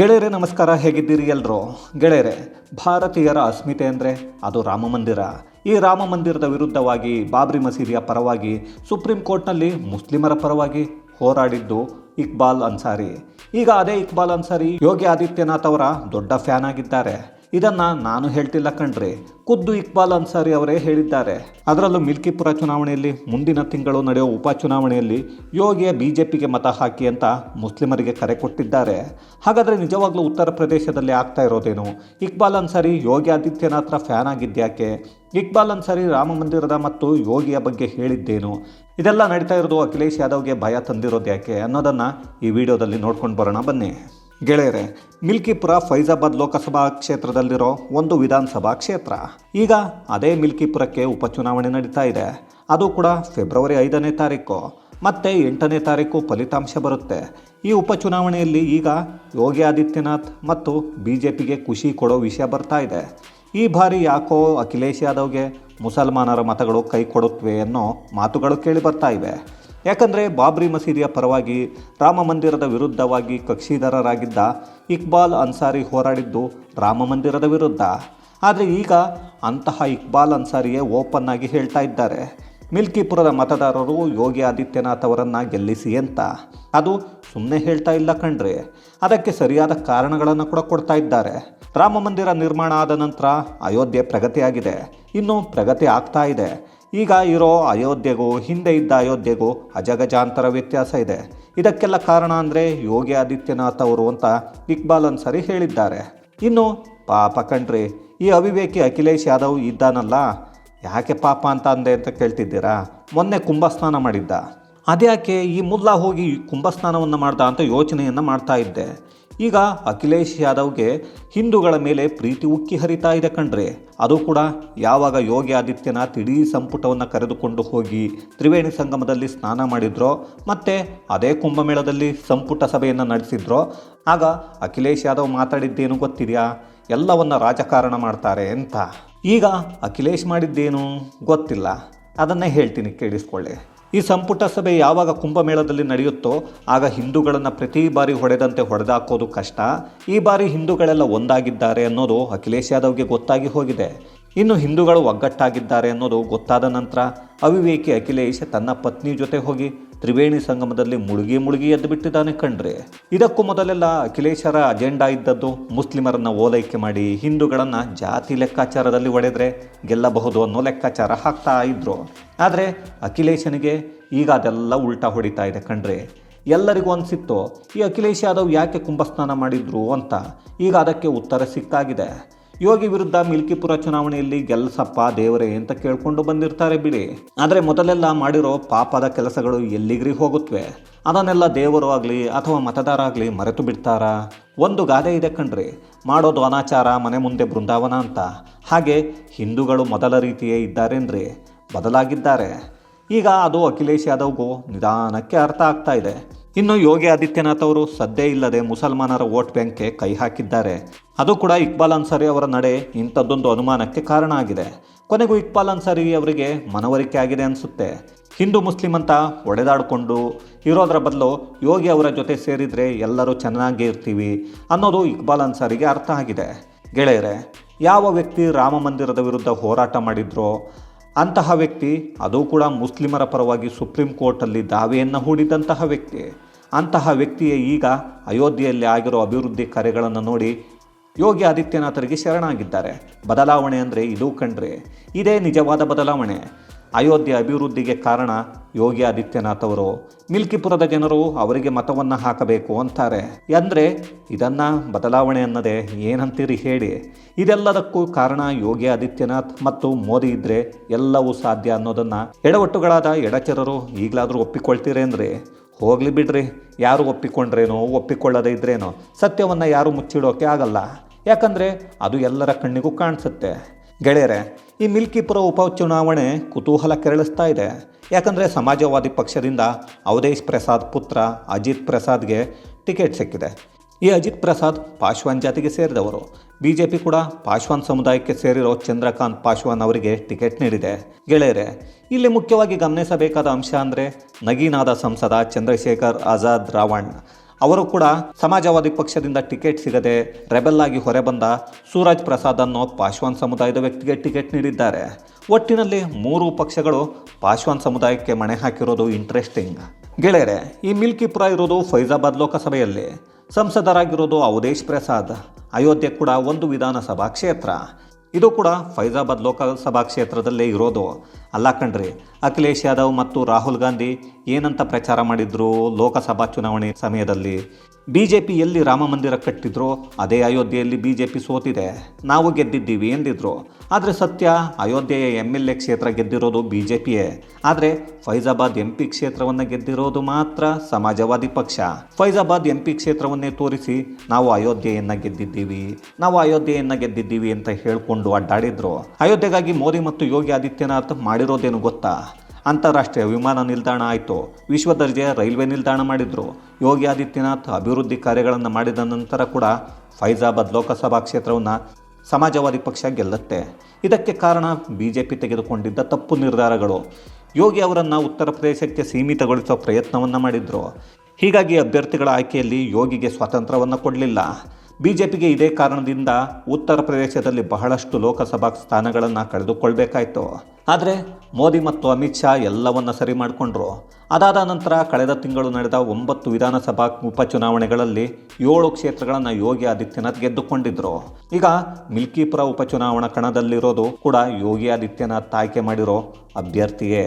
ಗೆಳೆಯರೆ, ನಮಸ್ಕಾರ, ಹೇಗಿದ್ದೀರಿ ಎಲ್ಲರೂ ಗೆಳೆಯರೆ, ಭಾರತೀಯರ ಅಸ್ಮಿತೆ ಅಂದರೆ ಅದು ರಾಮ ಮಂದಿರ. ಈ ರಾಮ ಮಂದಿರದ ವಿರುದ್ಧವಾಗಿ ಬಾಬ್ರಿ ಮಸೀದಿಯ ಪರವಾಗಿ ಸುಪ್ರೀಂ ಕೋರ್ಟ್ನಲ್ಲಿ ಮುಸ್ಲಿಮರ ಪರವಾಗಿ ಹೋರಾಡಿದ್ದು ಇಕ್ಬಾಲ್ ಅನ್ಸಾರಿ. ಈಗ ಅದೇ ಇಕ್ಬಾಲ್ ಅನ್ಸಾರಿ ಯೋಗಿ ಆದಿತ್ಯನಾಥ್ ಅವರ ದೊಡ್ಡ ಫ್ಯಾನ್ ಆಗಿದ್ದಾರೆ. ಇದನ್ನ ನಾನು ಹೇಳ್ತಿಲ್ಲ ಕಣ್ರಿ. ಖುದ್ದು ಇಕ್ಬಾಲ್ ಅನ್ಸಾರಿ ಅವರೇ ಹೇಳಿದ್ದಾರೆ. ಅದರಲ್ಲೂ ಮಿಲ್ಕಿಪುರ ಚುನಾವಣೆಯಲ್ಲಿ ಮುಂದಿನ ತಿಂಗಳು ನಡೆಯುವ ಉಪಚುನಾವಣೆಯಲ್ಲಿ ಯೋಗಿಯ ಬಿಜೆಪಿಗೆ ಮತ ಹಾಕಿ ಅಂತ ಮುಸ್ಲಿಮರಿಗೆ ಕರೆ ಕೊಟ್ಟಿದ್ದಾರೆ. ಹಾಗಾದರೆ ನಿಜವಾಗ್ಲೂ ಉತ್ತರ ಪ್ರದೇಶದಲ್ಲಿ ಆಗ್ತಾ ಇರೋದೇನು? ಇಕ್ಬಾಲ್ ಅನ್ಸಾರಿ ಯೋಗಿ ಆದಿತ್ಯನಾಥ್ರ ಫ್ಯಾನ್ ಆಗಿದ್ಯಾಕೆ ಇಕ್ಬಾಲ್ ಅನ್ಸಾರಿ ರಾಮ ಮಂದಿರದ ಮತ್ತು ಯೋಗಿಯ ಬಗ್ಗೆ ಹೇಳಿದ್ದೇನು? ಇದೆಲ್ಲ ನಡೀತಾ ಇರೋದು ಅಖಿಲೇಶ್ ಯಾದವ್ಗೆ ಭಯ ತಂದಿರೋದು ಯಾಕೆ ಅನ್ನೋದನ್ನು ಈ ವಿಡಿಯೋದಲ್ಲಿ ನೋಡ್ಕೊಂಡು ಬರೋಣ, ಬನ್ನಿ. ಗೆಳೆಯರೆ, ಮಿಲ್ಕಿಪುರ ಫೈಜಾಬಾದ್ ಲೋಕಸಭಾ ಕ್ಷೇತ್ರದಲ್ಲಿರೋ ಒಂದು ವಿಧಾನಸಭಾ ಕ್ಷೇತ್ರ. ಈಗ ಅದೇ ಮಿಲ್ಕಿಪುರಕ್ಕೆ ಉಪಚುನಾವಣೆ ನಡೀತಾ ಇದೆ. ಅದು ಕೂಡ ಫೆಬ್ರವರಿ ಐದನೇ ತಾರೀಕು. ಮತ್ತೆ ಎಂಟನೇ ತಾರೀಕು ಫಲಿತಾಂಶ ಬರುತ್ತೆ. ಈ ಉಪಚುನಾವಣೆಯಲ್ಲಿ ಈಗ ಯೋಗಿ ಆದಿತ್ಯನಾಥ್ ಮತ್ತು ಬಿ ಜೆ ಪಿಗೆ ಖುಷಿ ಕೊಡೋ ವಿಷಯ ಬರ್ತಾ ಇದೆ. ಈ ಬಾರಿ ಯಾಕೋ ಅಖಿಲೇಶ್ ಯಾದವ್ಗೆ ಮುಸಲ್ಮಾನರ ಮತಗಳು ಕೈ ಕೊಡುತ್ತವೆ ಅನ್ನೋ ಮಾತುಗಳು ಕೇಳಿ ಬರ್ತಾ ಇವೆ. ಯಾಕಂದರೆ ಬಾಬ್ರಿ ಮಸೀದಿಯ ಪರವಾಗಿ ರಾಮ ಮಂದಿರದ ವಿರುದ್ಧವಾಗಿ ಕಕ್ಷಿದಾರರಾಗಿದ್ದ ಇಕ್ಬಾಲ್ ಅನ್ಸಾರಿ ಹೋರಾಡಿದ್ದು ರಾಮ ಮಂದಿರದ ವಿರುದ್ಧ. ಆದರೆ ಈಗ ಅಂತಹ ಇಕ್ಬಾಲ್ ಅನ್ಸಾರಿಯೇ ಓಪನ್ ಆಗಿ ಹೇಳ್ತಾ ಇದ್ದಾರೆ. ಮಿಲ್ಕಿಪುರದ ಮತದಾರರು ಯೋಗಿ ಆದಿತ್ಯನಾಥ್ ಅವರನ್ನು ಗೆಲ್ಲಿಸಿ ಅಂತ. ಅದು ಸುಮ್ಮನೆ ಹೇಳ್ತಾ ಇಲ್ಲ ಕಣ್ರಿ. ಅದಕ್ಕೆ ಸರಿಯಾದ ಕಾರಣಗಳನ್ನು ಕೂಡ ಕೊಡ್ತಾ ಇದ್ದಾರೆ. ರಾಮ ಮಂದಿರ ನಿರ್ಮಾಣ ಆದ ನಂತರ ಅಯೋಧ್ಯೆ ಪ್ರಗತಿಯಾಗಿದೆ. ಇನ್ನು ಪ್ರಗತಿ ಆಗ್ತಾ ಇದೆ. ಈಗ ಇರೋ ಅಯೋಧ್ಯೆಗೂ, ಹಿಂದೆ ಇದ್ದ ಅಯೋಧ್ಯೆಗೂ ಅಜಗಜಾಂತರ ವ್ಯತ್ಯಾಸ ಇದೆ. ಇದಕ್ಕೆಲ್ಲ ಕಾರಣ ಅಂದರೆ ಯೋಗಿ ಆದಿತ್ಯನಾಥ್ ಅವರು ಅಂತ ಇಕ್ಬಾಲ್ ಅನ್ಸರಿ ಹೇಳಿದ್ದಾರೆ. ಇನ್ನು ಪಾಪ ಕಣ್ರಿ, ಈ ಅವಿವೇಕಿ ಅಖಿಲೇಶ್ ಯಾದವ್ ಇದ್ದಾನಲ್ಲ? ಯಾಕೆ ಪಾಪ ಅಂತ ಅಂದೆ ಅಂತ ಕೇಳ್ತಿದ್ದೀರಾ? ಮೊನ್ನೆ ಕುಂಭಸ್ನಾನ ಮಾಡಿದ್ದ. ಅದ್ಯಾಕೆ ಈ ಮುಲ್ಲ ಹೋಗಿ ಕುಂಭಸ್ನಾನವನ್ನು ಮಾಡ್ದ ಅಂತ ಯೋಚನೆಯನ್ನು ಮಾಡ್ತಾ ಇದ್ದೆ. ಈಗ ಅಖಿಲೇಶ್ ಯಾದವ್ಗೆ ಹಿಂದೂಗಳ ಮೇಲೆ ಪ್ರೀತಿ ಉಕ್ಕಿ ಹರಿತಾ ಇದೆ ಕಣ್ರಿ. ಅದು ಕೂಡ ಯಾವಾಗ ಯೋಗಿ ಆದಿತ್ಯನಾಥ್ ಇಡೀ ಸಂಪುಟವನ್ನು ಕರೆದುಕೊಂಡು ಹೋಗಿ ತ್ರಿವೇಣಿ ಸಂಗಮದಲ್ಲಿ ಸ್ನಾನ ಮಾಡಿದ್ರೋ, ಮತ್ತು ಅದೇ ಕುಂಭಮೇಳದಲ್ಲಿ ಸಂಪುಟ ಸಭೆಯನ್ನು ನಡೆಸಿದ್ರೋ, ಆಗ ಅಖಿಲೇಶ್ ಯಾದವ್ ಮಾತಾಡಿದ್ದೇನು ಗೊತ್ತಿದೆಯಾ? ಎಲ್ಲವನ್ನು ರಾಜಕಾರಣ ಮಾಡ್ತಾರೆ ಅಂತ. ಈಗ ಅಖಿಲೇಶ್ ಮಾಡಿದ್ದೇನು ಗೊತ್ತಿಲ್ಲ. ಅದನ್ನೇ ಹೇಳ್ತೀನಿ, ಕೇಳಿಸ್ಕೊಳ್ಳಿ. ಈ ಸಂಪುಟ ಸಭೆ ಯಾವಾಗ ಕುಂಭಮೇಳದಲ್ಲಿ ನಡೆಯುತ್ತೋ ಆಗ ಹಿಂದೂಗಳನ್ನು ಪ್ರತಿ ಬಾರಿ ಹೊಡೆದಂತೆ ಹೊಡೆದಾಕೋದು ಕಷ್ಟ. ಈ ಬಾರಿ ಹಿಂದೂಗಳೆಲ್ಲ ಒಂದಾಗಿದ್ದಾರೆ ಅನ್ನೋದು ಅಖಿಲೇಶ್ ಯಾದವ್ಗೆ ಗೊತ್ತಾಗಿ ಹೋಗಿದೆ. ಇನ್ನು ಹಿಂದೂಗಳು ಒಗ್ಗಟ್ಟಾಗಿದ್ದಾರೆ ಅನ್ನೋದು ಗೊತ್ತಾದ ನಂತರ ಅವಿವೇಕಿ ಅಖಿಲೇಶ್ ತನ್ನ ಪತ್ನಿ ಜೊತೆ ಹೋಗಿ ತ್ರಿವೇಣಿ ಸಂಗಮದಲ್ಲಿ ಮುಳುಗಿ ಮುಳುಗಿ ಎದ್ದು ಬಿಟ್ಟಿದ್ದಾನೆ ಕಂಡ್ರೆ ಇದಕ್ಕೂ ಮೊದಲೆಲ್ಲ ಅಖಿಲೇಶರ ಅಜೆಂಡಾ ಇದ್ದದ್ದು ಮುಸ್ಲಿಮರನ್ನ ಓಲೈಕೆ ಮಾಡಿ ಹಿಂದೂಗಳನ್ನ ಜಾತಿ ಲೆಕ್ಕಾಚಾರದಲ್ಲಿ ಒಡೆದ್ರೆ ಗೆಲ್ಲಬಹುದು ಅನ್ನೋ ಲೆಕ್ಕಾಚಾರ ಹಾಕ್ತಾ ಇದ್ರು. ಆದರೆ ಅಖಿಲೇಶನಿಗೆ ಈಗ ಅದೆಲ್ಲ ಉಲ್ಟಾ ಹೊಡಿತಾ ಇದೆ ಕಂಡ್ರೆ ಎಲ್ಲರಿಗೂ ಅನಿಸಿತ್ತು, ಈ ಅಖಿಲೇಶ್ ಯಾದವ್ ಯಾಕೆ ಕುಂಭಸ್ನಾನ ಮಾಡಿದ್ರು ಅಂತ. ಈಗ ಅದಕ್ಕೆ ಉತ್ತರ ಸಿಕ್ಕಾಗಿದೆ. ಯೋಗಿ ವಿರುದ್ಧ ಮಿಲ್ಕಿಪುರ ಚುನಾವಣೆಯಲ್ಲಿ ಗೆಲ್ಲಸಪ್ಪ ದೇವರೇ ಅಂತ ಕೇಳ್ಕೊಂಡು ಬಂದಿರ್ತಾರೆ ಬಿಡಿ. ಆದರೆ ಮೊದಲೆಲ್ಲ ಮಾಡಿರೋ ಪಾಪದ ಕೆಲಸಗಳು ಎಲ್ಲಿಗ್ರಿ ಹೋಗುತ್ತವೆ ಅದನ್ನೆಲ್ಲ ದೇವರು ಆಗಲಿ ಅಥವಾ ಮತದಾರ ಆಗಲಿ ಮರೆತು ಬಿಡ್ತಾರಾ? ಒಂದು ಗಾದೆ ಇದೆ ಕಣ್ರಿ. ಮಾಡೋದು ಅನಾಚಾರ, ಮನೆ ಮುಂದೆ ಬೃಂದಾವನ ಅಂತ. ಹಾಗೆ ಹಿಂದೂಗಳು ಮೊದಲ ರೀತಿಯೇ ಇದ್ದಾರೇನ್ರಿ? ಬದಲಾಗಿದ್ದಾರೆ. ಈಗ ಅದು ಅಖಿಲೇಶ್ ಯಾದವ್ಗೂ ನಿಧಾನಕ್ಕೆ ಅರ್ಥ ಆಗ್ತಾ ಇದೆ. ಇನ್ನು ಯೋಗಿ ಆದಿತ್ಯನಾಥ್ ಅವರು ಸದ್ಯ ಇಲ್ಲದೆ ಮುಸಲ್ಮಾನರ ವೋಟ್ ಬ್ಯಾಂಕ್ಗೆ ಕೈ ಹಾಕಿದ್ದಾರೆ. ಅದು ಕೂಡ ಇಕ್ಬಾಲ್ ಅನ್ಸಾರಿ ಅವರ ನಡೆ ಇಂಥದ್ದೊಂದು ಅನುಮಾನಕ್ಕೆ ಕಾರಣ ಆಗಿದೆ. ಕೊನೆಗೂ ಇಕ್ಬಾಲ್ ಅನ್ಸಾರಿ ಅವರಿಗೆ ಮನವರಿಕೆ ಆಗಿದೆ ಅನಿಸುತ್ತೆ. ಹಿಂದೂ ಮುಸ್ಲಿಂ ಅಂತ ಒಡೆದಾಡಿಕೊಂಡು ಇರೋದರ ಬದಲು ಯೋಗಿ ಅವರ ಜೊತೆ ಸೇರಿದರೆ ಎಲ್ಲರೂ ಚೆನ್ನಾಗೇ ಇರ್ತೀವಿ ಅನ್ನೋದು ಇಕ್ಬಾಲ್ ಅನ್ಸಾರಿಗೆ ಅರ್ಥ ಆಗಿದೆ. ಗೆಳೆಯರೆ, ಯಾವ ವ್ಯಕ್ತಿ ರಾಮ ಮಂದಿರದ ವಿರುದ್ಧ ಹೋರಾಟ ಮಾಡಿದ್ರೋ ಅಂತಹ ವ್ಯಕ್ತಿ, ಅದು ಕೂಡ ಮುಸ್ಲಿಮರ ಪರವಾಗಿ ಸುಪ್ರೀಂ ಕೋರ್ಟಲ್ಲಿ ದಾವೆಯನ್ನು ಹೂಡಿದಂತಹ ವ್ಯಕ್ತಿ. ಅಂತಹ ವ್ಯಕ್ತಿಯೇ ಈಗ ಅಯೋಧ್ಯೆಯಲ್ಲಿ ಆಗಿರೋ ಅಭಿವೃದ್ಧಿ ಕಾರ್ಯಗಳನ್ನು ನೋಡಿ ಯೋಗಿ ಆದಿತ್ಯನಾಥರಿಗೆ ಶರಣಾಗಿದ್ದಾರೆ. ಬದಲಾವಣೆ ಅಂದರೆ ಇದು ಕಂಡ್ರೆ ಇದೇ ನಿಜವಾದ ಬದಲಾವಣೆ. ಅಯೋಧ್ಯೆ ಅಭಿವೃದ್ಧಿಗೆ ಕಾರಣ ಯೋಗಿ ಆದಿತ್ಯನಾಥ್ ಅವರು. ಮಿಲ್ಕಿಪುರದ ಜನರು ಅವರಿಗೆ ಮತವನ್ನು ಹಾಕಬೇಕು ಅಂತಾರೆ. ಅಂದರೆ ಇದನ್ನು ಬದಲಾವಣೆ ಅನ್ನದೇ ಏನಂತೀರಿ ಹೇಳಿ. ಇದೆಲ್ಲದಕ್ಕೂ ಕಾರಣ ಯೋಗಿ ಆದಿತ್ಯನಾಥ್ ಮತ್ತು ಮೋದಿ ಇದ್ದರೆ ಎಲ್ಲವೂ ಸಾಧ್ಯ ಅನ್ನೋದನ್ನು ಎಡವಟ್ಟುಗಳಾದ ಎಡಚರರು ಈಗಲಾದರೂ ಒಪ್ಪಿಕೊಳ್ತೀರೇನ್ರಿ ಹೋಗಲಿ ಬಿಡ್ರಿ. ಯಾರು ಒಪ್ಪಿಕೊಂಡ್ರೇನೋ, ಒಪ್ಪಿಕೊಳ್ಳದೇ ಇದ್ರೇನೋ, ಸತ್ಯವನ್ನು ಯಾರು ಮುಚ್ಚಿಡೋಕೆ ಆಗಲ್ಲ. ಯಾಕಂದರೆ ಅದು ಎಲ್ಲರ ಕಣ್ಣಿಗೂ ಕಾಣಿಸುತ್ತೆ. ಗೆಳೆಯರೆ, ಈ ಮಿಲ್ಕಿಪುರ ಉಪಚುನಾವಣೆ ಕುತೂಹಲ ಕೆರಳಿಸ್ತಾ ಇದೆ. ಯಾಕಂದರೆ ಸಮಾಜವಾದಿ ಪಕ್ಷದಿಂದ ಅವಧೇಶ್ ಪ್ರಸಾದ್ ಪುತ್ರ ಅಜಿತ್ ಪ್ರಸಾದ್ಗೆ ಟಿಕೆಟ್ ಸಿಕ್ಕಿದೆ. ಈ ಅಜಿತ್ ಪ್ರಸಾದ್, ಪಾಶ್ವಾನ್ ಜಾತಿಗೆ ಸೇರಿದವರು. ಬಿ ಜೆ ಪಿ ಕೂಡ ಪಾಶ್ವಾನ್ ಸಮುದಾಯಕ್ಕೆ ಸೇರಿರೋ ಚಂದ್ರಕಾಂತ್ ಪಾಶ್ವಾನ್ ಅವರಿಗೆ ಟಿಕೆಟ್ ನೀಡಿದೆ. ಗೆಳೆಯರೆ, ಇಲ್ಲಿ ಮುಖ್ಯವಾಗಿ ಗಮನಿಸಬೇಕಾದ ಅಂಶ ಅಂದರೆ ನಗೀನಾದ ಸಂಸದ ಚಂದ್ರಶೇಖರ್ ಆಜಾದ್ ರಾವಣ್. ಅವರು ಕೂಡ ಸಮಾಜವಾದಿ ಪಕ್ಷದಿಂದ ಟಿಕೆಟ್ ಸಿಗದೆ ರೆಬೆಲ್ ಆಗಿ ಹೊರಬಂದ ಸೂರಜ್ ಪ್ರಸಾದ್ ಅನ್ನೋ ಪಾಶ್ವಾನ್ ಸಮುದಾಯದ ವ್ಯಕ್ತಿಗೆ ಟಿಕೆಟ್ ನೀಡಿದ್ದಾರೆ. ಒಟ್ಟಿನಲ್ಲಿ ಮೂರು ಪಕ್ಷಗಳು ಪಾಶ್ವಾನ್ ಸಮುದಾಯಕ್ಕೆ ಮಣೆ ಹಾಕಿರೋದು ಇಂಟ್ರೆಸ್ಟಿಂಗ್ ಗೆಳೆಯರೆ, ಈ ಮಿಲ್ಕಿಪುರ ಇರೋದು ಫೈಜಾಬಾದ್ ಲೋಕಸಭೆಯಲ್ಲಿ. ಸಂಸದರಾಗಿರೋದು ಅವಧೇಶ್ ಪ್ರಸಾದ್. ಅಯೋಧ್ಯೆ ಕೂಡ ಒಂದು ವಿಧಾನಸಭಾ ಕ್ಷೇತ್ರ. ಇದು ಕೂಡ ಫೈಜಾಬಾದ್ ಲೋಕಸಭಾ ಕ್ಷೇತ್ರದಲ್ಲೇ ಇರೋದು. ಅಲ್ಲ ಕಣ್ರಿ ಅಖಿಲೇಶ್ ಯಾದವ್ ಮತ್ತು ರಾಹುಲ್ ಗಾಂಧಿ ಏನಂತ ಪ್ರಚಾರ ಮಾಡಿದ್ರು ಲೋಕಸಭಾ ಚುನಾವಣೆ ಸಮಯದಲ್ಲಿ? ಬಿ ಜೆ ಪಿ ಎಲ್ಲಿ ರಾಮ ಮಂದಿರ ಕಟ್ಟಿದ್ರೋ ಅದೇ ಅಯೋಧ್ಯೆಯಲ್ಲಿ ಬಿ ಜೆ ಪಿ ಸೋತಿದೆ. ನಾವು ಗೆದ್ದಿದ್ದೀವಿ ಎಂದಿದ್ರು. ಆದರೆ ಸತ್ಯ, ಅಯೋಧ್ಯೆಯ ಎಂ ಎಲ್ ಎ ಕ್ಷೇತ್ರ ಗೆದ್ದಿರೋದು ಬಿ ಜೆ ಪಿಯೇ ಆದರೆ ಫೈಜಾಬಾದ್ ಎಂ ಪಿ ಕ್ಷೇತ್ರವನ್ನು ಗೆದ್ದಿರೋದು ಮಾತ್ರ ಸಮಾಜವಾದಿ ಪಕ್ಷ. ಫೈಜಾಬಾದ್ ಎಂ ಪಿ ಕ್ಷೇತ್ರವನ್ನೇ ತೋರಿಸಿ ನಾವು ಅಯೋಧ್ಯೆಯನ್ನು ಗೆದ್ದಿದ್ದೀವಿ. ನಾವು ಅಯೋಧ್ಯೆಯನ್ನು ಗೆದ್ದಿದ್ದೀವಿ ಅಂತ ಹೇಳಿಕೊಂಡು ಅಡ್ಡಾಡಿದ್ರು. ಅಯೋಧ್ಯೆಗಾಗಿ ಮೋದಿ ಮತ್ತು ಯೋಗಿ ಆದಿತ್ಯನಾಥ್ ಮಾಡಿರೋದೇನು ಗೊತ್ತಾ? ಅಂತಾರಾಷ್ಟ್ರೀಯ ವಿಮಾನ ನಿಲ್ದಾಣ ಆಯಿತು. ವಿಶ್ವ ರೈಲ್ವೆ ನಿಲ್ದಾಣ ಮಾಡಿದರು. ಯೋಗಿ ಆದಿತ್ಯನಾಥ್ ಅಭಿವೃದ್ಧಿ ಕಾರ್ಯಗಳನ್ನು ಮಾಡಿದ ನಂತರ ಕೂಡ ಫೈಜಾಬಾದ್ ಲೋಕಸಭಾ ಕ್ಷೇತ್ರವನ್ನು ಸಮಾಜವಾದಿ ಪಕ್ಷ ಗೆಲ್ಲುತ್ತೆ. ಇದಕ್ಕೆ ಕಾರಣ ಬಿ ಜೆ ಪಿ ತೆಗೆದುಕೊಂಡಿದ್ದ ತಪ್ಪು ನಿರ್ಧಾರಗಳು. ಯೋಗಿ ಅವರನ್ನು ಉತ್ತರ ಪ್ರದೇಶಕ್ಕೆ ಸೀಮಿತಗೊಳಿಸುವ ಪ್ರಯತ್ನವನ್ನು ಮಾಡಿದರು. ಹೀಗಾಗಿ ಅಭ್ಯರ್ಥಿಗಳ ಆಯ್ಕೆಯಲ್ಲಿ ಯೋಗಿಗೆ ಸ್ವಾತಂತ್ರ್ಯವನ್ನು ಕೊಡಲಿಲ್ಲ. ಬಿ ಜೆ ಪಿಗೆ ಇದೇ ಕಾರಣದಿಂದ ಉತ್ತರ ಪ್ರದೇಶದಲ್ಲಿ ಬಹಳಷ್ಟು ಲೋಕಸಭಾ ಸ್ಥಾನಗಳನ್ನು ಕಳೆದುಕೊಳ್ಬೇಕಾಯಿತು. ಆದರೆ ಮೋದಿ ಮತ್ತು ಅಮಿತ್ ಶಾ ಎಲ್ಲವನ್ನ ಸರಿ ಮಾಡಿಕೊಂಡ್ರು. ಅದಾದ ನಂತರ ಕಳೆದ ತಿಂಗಳು ನಡೆದ ಒಂಬತ್ತು ವಿಧಾನಸಭಾ ಉಪಚುನಾವಣೆಗಳಲ್ಲಿ ಏಳು ಕ್ಷೇತ್ರಗಳನ್ನು ಯೋಗಿ ಆದಿತ್ಯನಾಥ್ ಗೆದ್ದುಕೊಂಡಿದ್ರು. ಈಗ ಮಿಲ್ಕಿಪುರ ಉಪಚುನಾವಣಾ ಕಣದಲ್ಲಿರೋದು ಕೂಡ ಯೋಗಿ ಆದಿತ್ಯನಾಥ್ ಆಯ್ಕೆ ಮಾಡಿರೋ ಅಭ್ಯರ್ಥಿಯೇ.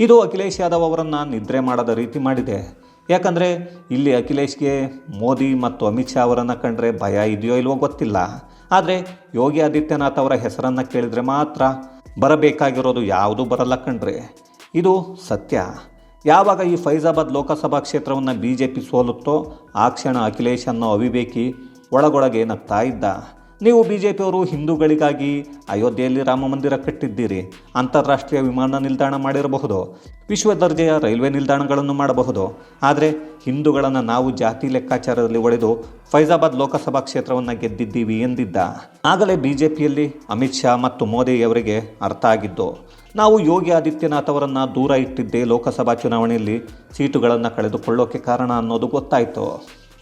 ಇದು ಅಖಿಲೇಶ್ ಯಾದವ್ ಅವರನ್ನು ನಿದ್ರೆ ಮಾಡದ ರೀತಿ ಮಾಡಿದೆ. ಯಾಕಂದರೆ ಇಲ್ಲಿ ಅಖಿಲೇಶ್ಗೆ ಮೋದಿ ಮತ್ತು ಅಮಿತ್ ಶಾ ಅವರನ್ನು ಕಂಡ್ರೆ ಭಯ ಇದೆಯೋ ಇಲ್ವೋ ಗೊತ್ತಿಲ್ಲ. ಆದರೆ ಯೋಗಿ ಆದಿತ್ಯನಾಥ್ ಅವರ ಹೆಸರನ್ನು ಕೇಳಿದರೆ ಮಾತ್ರ ಬರಬೇಕಾಗಿರೋದು ಯಾವುದೂ ಬರಲ್ಲ ಕಂಡ್ರೆ. ಇದು ಸತ್ಯ. ಯಾವಾಗ ಈ ಫೈಜಾಬಾದ್ ಲೋಕಸಭಾ ಕ್ಷೇತ್ರವನ್ನು ಬಿ ಜೆ ಪಿ ಸೋಲುತ್ತೋ ಆ ಕ್ಷಣ ಅಖಿಲೇಶ್ ಅನ್ನೋ ಅವಿವೇಕಿ ಒಳಗೊಳಗೆ ನಗ್ತಾ ಇದ್ದ. ನೀವು ಬಿ ಜೆ ಪಿಯವರು ಹಿಂದೂಗಳಿಗಾಗಿ ಅಯೋಧ್ಯೆಯಲ್ಲಿ ರಾಮ ಮಂದಿರ ಕಟ್ಟಿದ್ದೀರಿ, ಅಂತಾರಾಷ್ಟ್ರೀಯ ವಿಮಾನ ನಿಲ್ದಾಣ ಮಾಡಿರಬಹುದು, ವಿಶ್ವ ದರ್ಜೆಯ ರೈಲ್ವೆ ನಿಲ್ದಾಣಗಳನ್ನು ಮಾಡಬಹುದು. ಆದರೆ ಹಿಂದೂಗಳನ್ನು ನಾವು ಜಾತಿ ಲೆಕ್ಕಾಚಾರದಲ್ಲಿ ಒಡೆದು ಫೈಜಾಬಾದ್ ಲೋಕಸಭಾ ಕ್ಷೇತ್ರವನ್ನು ಗೆದ್ದಿದ್ದೀವಿ ಎಂದಿದ್ದ. ಆಗಲೇ ಬಿ ಜೆ ಪಿಯಲ್ಲಿ ಅಮಿತ್ ಶಾ ಮತ್ತು ಮೋದಿಯವರಿಗೆ ಅರ್ಥ ಆಗಿದ್ದು, ನಾವು ಯೋಗಿ ಆದಿತ್ಯನಾಥ್ ಅವರನ್ನು ದೂರ ಇಟ್ಟಿದ್ದೇ ಲೋಕಸಭಾ ಚುನಾವಣೆಯಲ್ಲಿ ಸೀಟುಗಳನ್ನು ಕಳೆದುಕೊಳ್ಳೋಕೆ ಕಾರಣ ಅನ್ನೋದು ಗೊತ್ತಾಯಿತು.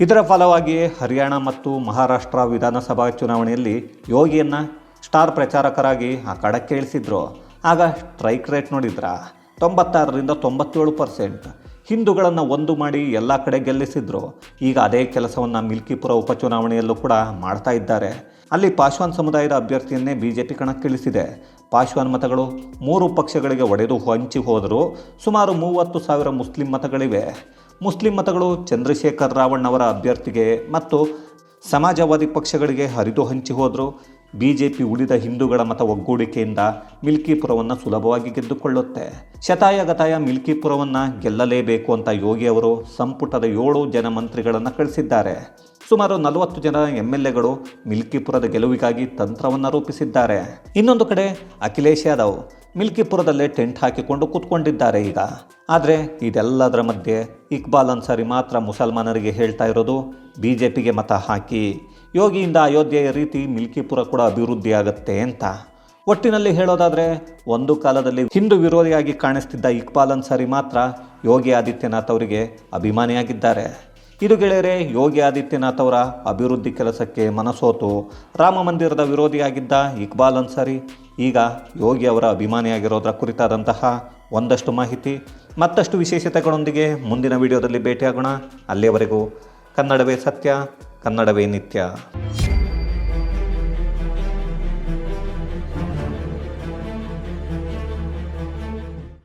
ಇದರ ಫಲವಾಗಿ ಹರಿಯಾಣ ಮತ್ತು ಮಹಾರಾಷ್ಟ್ರ ವಿಧಾನಸಭಾ ಚುನಾವಣೆಯಲ್ಲಿ ಯೋಗಿಯನ್ನು ಸ್ಟಾರ್ ಪ್ರಚಾರಕರಾಗಿ ಆ ಕಡಕ್ಕೆ ಇಳಿಸಿದ್ರು. ಆಗ ಸ್ಟ್ರೈಕ್ ರೇಟ್ ನೋಡಿದ್ರ, ತೊಂಬತ್ತಾರರಿಂದ ತೊಂಬತ್ತೇಳು ಪರ್ಸೆಂಟ್. ಹಿಂದೂಗಳನ್ನು ಒಂದು ಮಾಡಿ ಎಲ್ಲ ಕಡೆ ಗೆಲ್ಲಿಸಿದ್ರು. ಈಗ ಅದೇ ಕೆಲಸವನ್ನು ಮಿಲ್ಕಿಪುರ ಉಪಚುನಾವಣೆಯಲ್ಲೂ ಕೂಡ ಮಾಡ್ತಾ ಇದ್ದಾರೆ. ಅಲ್ಲಿ ಪಾಶ್ವಾನ್ ಸಮುದಾಯದ ಅಭ್ಯರ್ಥಿಯನ್ನೇ ಬಿ ಜೆ ಪಿ ಕಣಕ್ಕಿಳಿಸಿದೆ. ಪಾಶ್ವಾನ್ ಮತಗಳು ಮೂರು ಪಕ್ಷಗಳಿಗೆ ಒಡೆದು ಹಂಚಿ ಹೋದರೂ ಸುಮಾರು ಮೂವತ್ತು ಸಾವಿರ ಮುಸ್ಲಿಂ ಮತಗಳಿವೆ. ಮುಸ್ಲಿಂ ಮತಗಳು ಚಂದ್ರಶೇಖರ್ ರಾವಣ್ಣವರ ಅಭ್ಯರ್ಥಿಗೆ ಮತ್ತು ಸಮಾಜವಾದಿ ಪಕ್ಷಗಳಿಗೆ ಹರಿದು ಹಂಚಿ ಹೋದರು. ಬಿ ಜೆ ಪಿ ಉಳಿದ ಹಿಂದೂಗಳ ಮತ ಒಗ್ಗೂಡಿಕೆಯಿಂದ ಮಿಲ್ಕಿಪುರವನ್ನು ಸುಲಭವಾಗಿ ಗೆದ್ದುಕೊಳ್ಳುತ್ತೆ. ಶತಾಯಗತಾಯ ಮಿಲ್ಕಿಪುರವನ್ನು ಗೆಲ್ಲಲೇಬೇಕು ಅಂತ ಯೋಗಿ ಅವರು ಸಂಪುಟದ ಏಳು ಜನ ಮಂತ್ರಿಗಳನ್ನು ಕಳಿಸಿದ್ದಾರೆ. ಸುಮಾರು ನಲವತ್ತು ಜನ ಎಂ ಎಲ್ ಎಗಳು ಮಿಲ್ಕಿಪುರದ ಗೆಲುವಿಗಾಗಿ ತಂತ್ರವನ್ನು ರೂಪಿಸಿದ್ದಾರೆ. ಇನ್ನೊಂದು ಕಡೆ ಅಖಿಲೇಶ್ ಯಾದವ್ ಮಿಲ್ಕಿಪುರದಲ್ಲೇ ಟೆಂಟ್ ಹಾಕಿಕೊಂಡು ಕೂತ್ಕೊಂಡಿದ್ದಾರೆ ಈಗ. ಆದರೆ ಇದೆಲ್ಲದರ ಮಧ್ಯೆ ಇಕ್ಬಾಲ್ ಅನ್ಸಾರಿ ಮಾತ್ರ ಮುಸಲ್ಮಾನರಿಗೆ ಹೇಳ್ತಾ ಇರೋದು ಬಿ ಜೆ ಪಿಗೆ ಮತ ಹಾಕಿ. ಯೋಗಿಯಿಂದ ಅಯೋಧ್ಯೆಯ ರೀತಿ ಮಿಲ್ಕಿಪುರ ಕೂಡ ಅಭಿವೃದ್ಧಿ ಆಗುತ್ತೆ ಅಂತ. ಒಟ್ಟಿನಲ್ಲಿ ಹೇಳೋದಾದರೆ ಒಂದು ಕಾಲದಲ್ಲಿ ಹಿಂದೂ ವಿರೋಧಿಯಾಗಿ ಕಾಣಿಸ್ತಿದ್ದ ಇಕ್ಬಾಲ್ ಅನ್ಸಾರಿ ಮಾತ್ರ ಯೋಗಿ ಆದಿತ್ಯನಾಥ್ ಅವರಿಗೆ ಅಭಿಮಾನಿಯಾಗಿದ್ದಾರೆ. ಇದು ಗೆಳೆಯರೆ, ಯೋಗಿ ಆದಿತ್ಯನಾಥ್ ಅವರ ಅಭಿವೃದ್ಧಿ ಕೆಲಸಕ್ಕೆ ಮನಸೋತು. ರಾಮ ಮಂದಿರದ ವಿರೋಧಿಯಾಗಿದ್ದ ಇಕ್ಬಾಲ್ ಅನ್ಸಾರಿ ಈಗ ಯೋಗಿ ಅವರ ಅಭಿಮಾನಿಯಾಗಿರೋದರ ಕುರಿತಾದಂತಹ ಒಂದಷ್ಟು ಮಾಹಿತಿ, ಮತ್ತಷ್ಟು ವಿಶೇಷತೆಗಳೊಂದಿಗೆ ಮುಂದಿನ ವಿಡಿಯೋದಲ್ಲಿ ಭೇಟಿಯಾಗೋಣ. ಅಲ್ಲಿಯವರೆಗೂ ಕನ್ನಡವೇ ಸತ್ಯ, ಕನ್ನಡವೇ ನಿತ್ಯ.